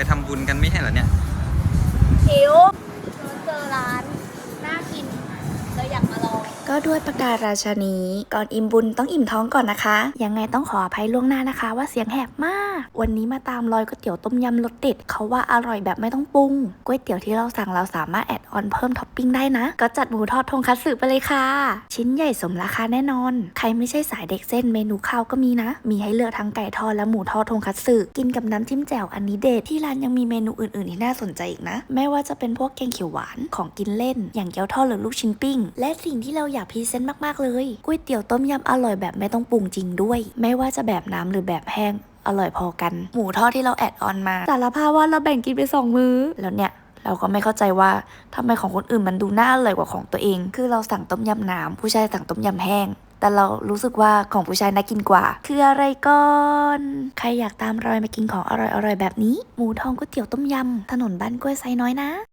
ไปทำบุญกันไม่ใช่เหรอเนี่ย หิวเจอร้าน น่ากินเลยอยากมาลอง ก็ด้วยประกาศราชนี ก่อนอิ่มบุญต้องอิ่มท้องก่อนนะคะ ยังไงต้องขออภัยล่วงหน้านะคะ ว่าเสียงแหบมาก วันนี้มาตามรอยก๋วยเตี๋ยวต้มยำรสเด็ดเขาว่าอร่อยแบบไม่ต้องปรุงก๋วยเตี๋ยวที่เราสั่งเราสามารถแอดออนเพิ่มท็อปปิ้งได้นะ ก็จัดหมูทอดทงคัตสึไปเลยค่ะ ชิ้นใหญ่สมราคาแน่นอน ใครไม่ใช่สายเด็กเส้นเมนูข้าวก็มีนะ มีให้เลือกทั้งไก่ทอดและหมูทอดทงคัตสึกินกับน้ำจิ้มแจ่วอันนี้เด็ดที่ร้านยังมีเมนูอื่นๆที่น่าสนใจอีกนะ ไม่ว่าจะเป็นพวกแกงเขียวหวานของกินเล่น อย่างเกี๊ยวทอดหรือลูกชิ้นปิ้ง และสิ่งที่เราอยากพรีเซนต์มากๆเลยก๋วยเตี๋ยวต้มยำอร่อยแบบไม่ต้องปรุงจริงด้วย ไม่ว่าจะแบบน้ำหรือแบบแห้งอร่อยพอกัน หมูทอดที่เราแอดออนมาสารภาพว่าเราแบ่งกินไปสองมื้อแล้วเนี่ยเราก็ไม่เข้าใจว่าทำไมของคนอื่นมันดูน่าอร่อยกว่าของตัวเอง คือเราสั่งต้มยำน้ำผู้ชายสั่งต้มยำแห้ง แต่เรารู้สึกว่าของผู้ชายน่ากินกว่า คืออะไรก่อน ใครอยากตามรอยมากินของอร่อยๆแบบนี้ หมูทองก๋วยเตี๋ยวต้มยำถนนบ้านกล้วยไซน้อยนะ